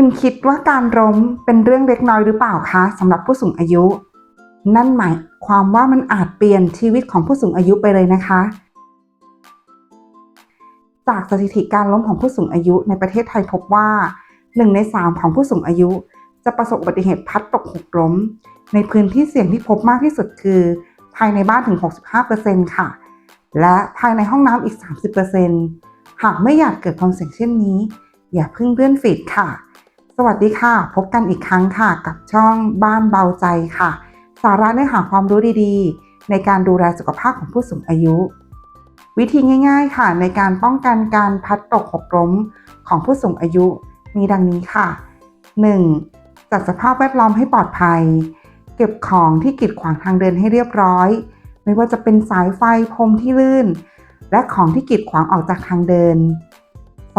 คุณคิดว่าการล้มเป็นเรื่องเล็กน้อยหรือเปล่าคะสำหรับผู้สูงอายุ นั่นหมายความว่ามันอาจเปลี่ยนชีวิตของผู้สูงอายุไปเลยนะคะ จากสถิติการล้มของผู้สูงอายุในประเทศไทยพบว่า 1 ใน 3 ของผู้สูงอายุ จะประสบอุบัติเหตุพัดตกหกล้ม ในพื้นที่เสี่ยงที่พบมากที่สุดคือ ภายในบ้านถึง 65%ค่ะ และภายในห้องน้ำอีก 30%หากไม่อยากเกิดความเสี่ยงเช่นนี้ อย่าเพิ่งเลื่อนฟีดค่ะ สวัสดีค่ะ พบกันอีกครั้งค่ะ กับช่องบ้านเบาใจค่ะ สาระเนื้อหาความรู้ดีๆ ในการดูแลสุขภาพของผู้สูงอายุ วิธีง่าย ๆ ค่ะ ในการป้องกันการพัดตกหกล้มของผู้สูงอายุ มีดังนี้ค่ะ 1. จัดสภาพแวดล้อมให้ปลอดภัย เก็บของที่กีดขวางทางเดินให้เรียบร้อย ไม่ว่าจะเป็นสายไฟพรมที่ลื่น และของที่กีดขวางออกจากทางเดิน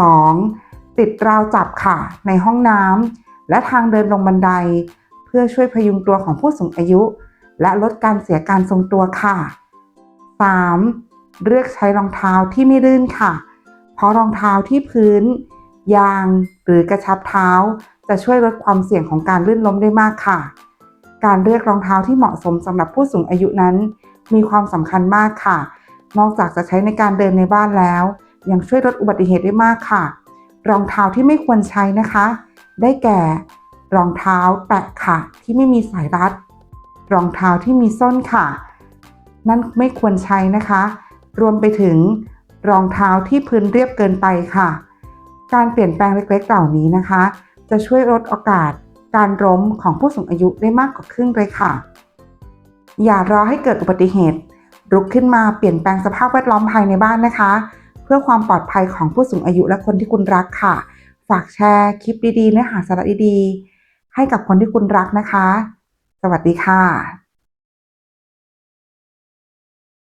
2. ติดราวจับค่ะ ในห้องน้ำและทางเดินลงบันได เพื่อช่วยพยุงตัวของผู้สูงอายุ และลดการเสียการทรงตัวค่ะ 3. เลือกใช้รองเท้าที่ไม่ลื่นค่ะ เพราะรองเท้าที่พื้น ยางหรือกระชับเท้า จะช่วยลดความเสี่ยงของการลื่นล้มได้มากค่ะ การเลือกรองเท้าที่เหมาะสมสำหรับผู้สูงอายุนั้น มีความสำคัญมากค่ะ นอกจากจะใช้ในการเดินในบ้านแล้ว ยังช่วยลดอุบัติเหตุได้มากค่ะ รองเท้าที่ไม่ควรใช้นะคะ ได้แก่ รองเท้าแตะค่ะที่ไม่มีสายรัด รองเท้าที่มีส้นค่ะ นั่นไม่ควรใช้นะคะ รวมไปถึง รองเท้าที่พื้นเรียบเกินไปค่ะ การเปลี่ยนแปลงเล็กๆเหล่านี้นะคะ จะช่วยลดโอกาสการล้มของผู้สูงอายุได้มากกว่าครึ่งเลยค่ะ อย่ารอให้เกิดอุบัติเหตุลุกขึ้นมาเปลี่ยนแปลงสภาพแวดล้อมภายในบ้านนะคะ พื่อความปลอดภัยของผู้สูงอายุและคนที่คุณรักค่ะ ฝากแชร์คลิปดีๆเนื้อหาสาระดีๆ ให้กับคนที่คุณรักนะคะ สวัสดีค่ะ